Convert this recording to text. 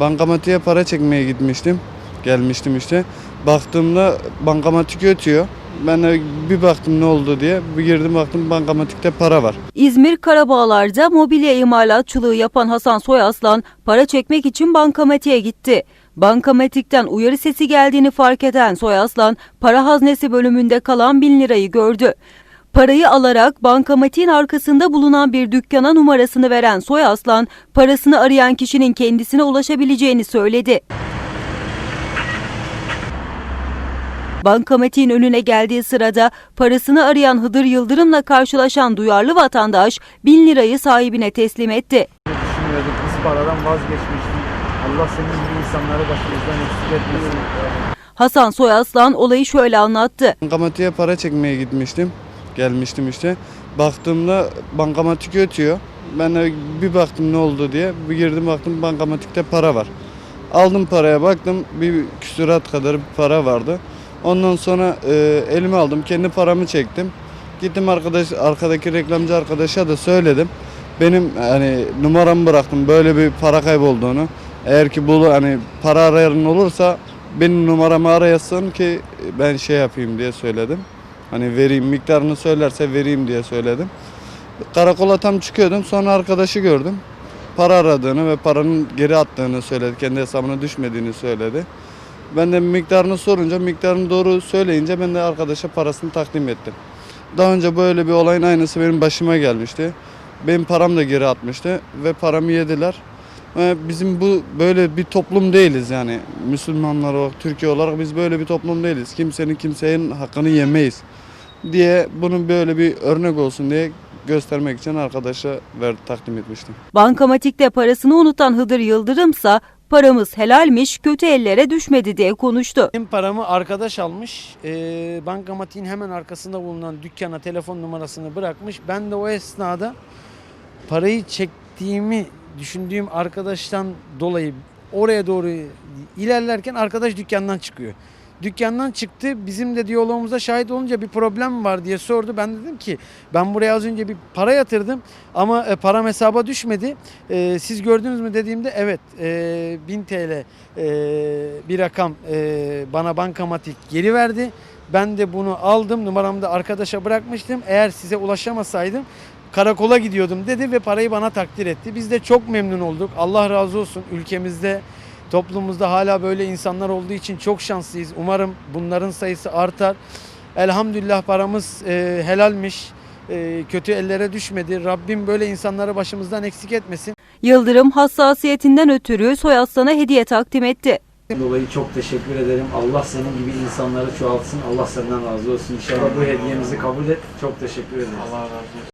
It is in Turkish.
Bankamatiğe para çekmeye gitmiştim. Gelmiştim işte. Baktığımda bankamatik ötüyor. Ben de bir baktım ne oldu diye. Bir girdim baktım bankamatikte para var. İzmir Karabağlar'da mobilya imalatçılığı yapan Hasan Soyaslan para çekmek için bankamatiğe gitti. Bankamatikten uyarı sesi geldiğini fark eden Soyaslan para haznesi bölümünde kalan bin lirayı gördü. Parayı alarak bankamatiğin arkasında bulunan bir dükkana numarasını veren Soyaslan parasını arayan kişinin kendisine ulaşabileceğini söyledi. Bankamatiğin önüne geldiği sırada parasını arayan Hıdır Yıldırım'la karşılaşan duyarlı vatandaş bin lirayı sahibine teslim etti. düşünmüyorduk. Biz paradan vazgeçmiştik. Allah senin gibi insanları başımızdan eksik etmesin. Hasan Soyaslan olayı şöyle anlattı. Bankamatiğe para çekmeye gitmiştim. Gelmiştim işte. Baktığımda bankamatik ötüyor. Ben de bir baktım ne oldu diye. Bir girdim baktım bankamatikte para var. Aldım paraya baktım bir küsurat kadar bir para vardı. Ondan sonra e, elime aldım kendi paramı çektim. Gittim arkadaş arkadaki reklamcı arkadaşa da söyledim. Benim hani numaramı bıraktım böyle bir para kaybolduğunu. Eğer ki bu hani para arayan olursa benim numaramı arayasın ki ben şey yapayım diye söyledim. Hani vereyim miktarını söylerse vereyim diye söyledim. Karakola tam çıkıyordum sonra arkadaşı gördüm. Para aradığını ve paranın geri attığını söyledi. Kendi hesabına düşmediğini söyledi. Ben de miktarını sorunca miktarını doğru söyleyince ben de arkadaşa parasını takdim ettim. Daha önce böyle bir olayın aynısı benim başıma gelmişti. Benim param da geri atmıştı ve paramı yediler. Bizim bu böyle bir toplum değiliz yani. Müslümanlar olarak, Türkiye olarak biz böyle bir toplum değiliz. Kimsenin kimsenin hakkını yemeyiz diye bunu böyle bir örnek olsun diye göstermek için arkadaşa ver takdim etmiştim. Bankamatikte parasını unutan Hıdır Yıldırımsa paramız helalmiş kötü ellere düşmedi diye konuştu. Benim paramı arkadaş almış. Ee, bankamatiğin hemen arkasında bulunan dükkana telefon numarasını bırakmış. Ben de o esnada parayı çektiğimi düşündüğüm arkadaştan dolayı oraya doğru ilerlerken arkadaş dükkandan çıkıyor. Dükkandan çıktı. Bizim de diyalogumuza şahit olunca bir problem var diye sordu. Ben dedim ki ben buraya az önce bir para yatırdım ama e, param hesaba düşmedi. E, siz gördünüz mü dediğimde evet e, 1000 TL e, bir rakam e, bana bankamatik geri verdi. Ben de bunu aldım numaramı da arkadaşa bırakmıştım. Eğer size ulaşamasaydım karakola gidiyordum dedi ve parayı bana takdir etti. Biz de çok memnun olduk. Allah razı olsun ülkemizde toplumumuzda hala böyle insanlar olduğu için çok şanslıyız. Umarım bunların sayısı artar. Elhamdülillah paramız e, helalmiş. E, kötü ellere düşmedi. Rabbim böyle insanları başımızdan eksik etmesin. Yıldırım hassasiyetinden ötürü Soyaslan'a hediye takdim etti. Dolayı çok teşekkür ederim. Allah senin gibi insanları çoğaltsın. Allah senden razı olsun. İnşallah bu hediyemizi kabul et. Çok teşekkür ederim. Allah razı olsun.